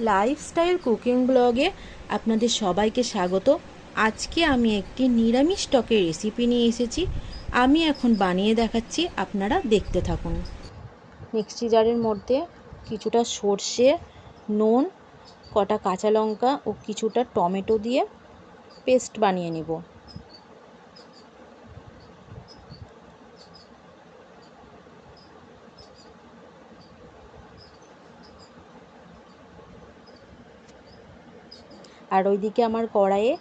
Lifestyle cooking ব্লগে আপনাদের সবাইকে স্বাগত। আজকে আমি একটি নিরামিষ টকের রেসিপি নিয়ে এসেছি। আমি এখন বানিয়ে দেখাচ্ছি, আপনারা দেখতে থাকুন। মিক্সি জারের মধ্যে কিছুটা সর্ষে, নুন, কটা কাঁচা লঙ্কা ও কিছুটা টমেটো দিয়ে পেস্ট বানিয়ে নেব। আর ওইদিকে আমার কড়াইয়ে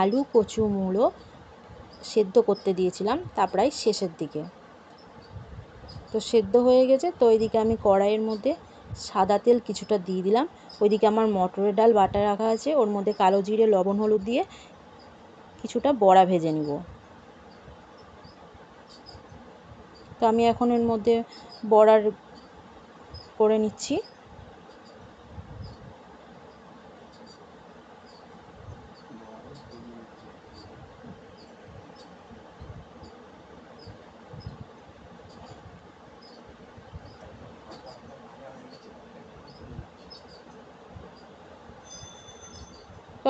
আলু, কচু মূলো সেদ্ধ করতে দিয়েছিলাম, তা প্রায় শেষের দিকে। তো সেদ্ধ হয়ে গেছে, তো ওইদিকে আমি কড়াইয়ের মধ্যে সাদা তেল কিছুটা দিয়ে দিলাম। ওইদিকে আমার মটরের ডাল বাটা রাখা আছে, ওর মধ্যে কালো জিরে, লবণ, হলুদ দিয়ে কিছুটা বড়া ভেজে নিব। তো আমি এখন এর মধ্যে বড়ার করে নিচ্ছি।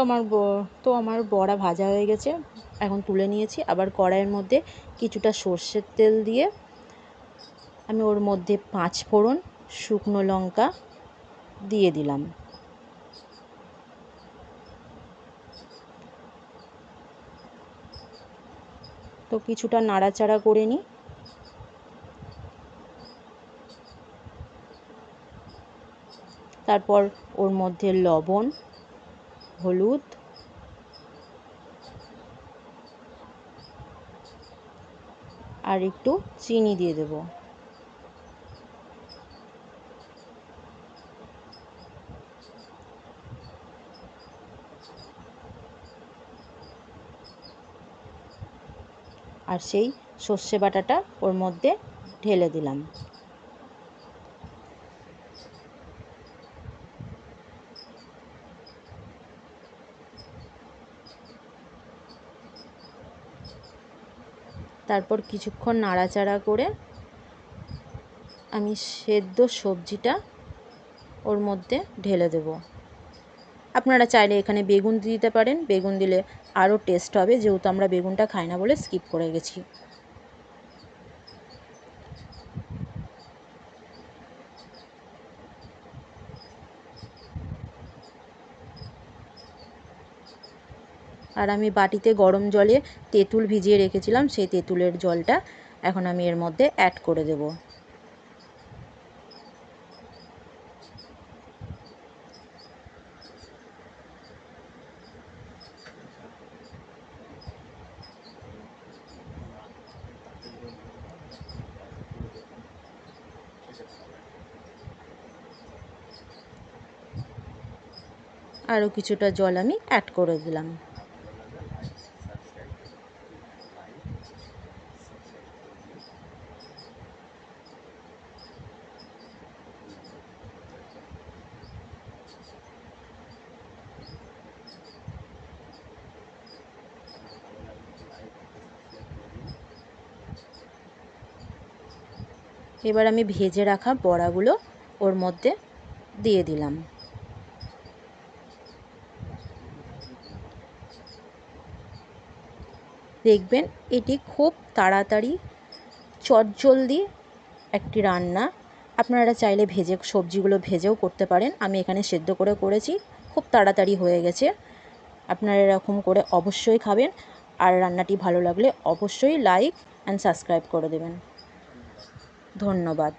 আমার তো আমার বড়া ভাজা হয়ে গেছে। এখন তুলে নিয়েছি। আবার কড়াইয়ের মধ্যে কিছুটা সর্ষের তেল দিয়ে আমি ওর মধ্যে পাঁচ ফোড়ন শুকনো লঙ্কা দিয়ে দিলাম। তো কিছুটা নাড়াচাড়া করে নিই। তারপর ওর মধ্যে লবণ হলুদ। আর একটু চিনি দিয়ে দেব। আর সেই সর্ষে বাটাটা ওর মধ্যে ঢেলে দিলাম। তারপর কিছুক্ষণ নাড়াচাড়া করে আমি সেদ্ধ সবজিটা ওর মধ্যে ঢেলে দেব। আপনারা চাইলে এখানে বেগুন দিতে পারেন। বেগুন দিলে আরও টেস্ট হবে। যেহেতু আমরা বেগুনটা খাই না বলে স্কিপ করে গেছি। আর আমি বাটিতে গরম জলে তেঁতুল ভিজিয়ে রেখেছিলাম, সেই তেঁতুলের জলটা এখন আমি এর মধ্যে অ্যাড করে দেব। আরও কিছুটা জল আমি অ্যাড করে দিলাম। এবার আমি ভেজে রাখা বড়াগুলো ওর মধ্যে দিয়ে দিলাম। দেখবেন এটি খুব তাড়াতাড়ি, চটজলদি একটি রান্না। আপনারা চাইলে ভেজে, সবজিগুলো ভেজেও করতে পারেন। আমি এখানে সেদ্ধ করে করেছি, খুব তাড়াতাড়ি হয়ে গেছে। আপনারা এরকম করে অবশ্যই খাবেন। আর রান্নাটি ভালো লাগলে অবশ্যই লাইক অ্যান্ড সাবস্ক্রাইব করে দেবেন। ধন্যবাদ।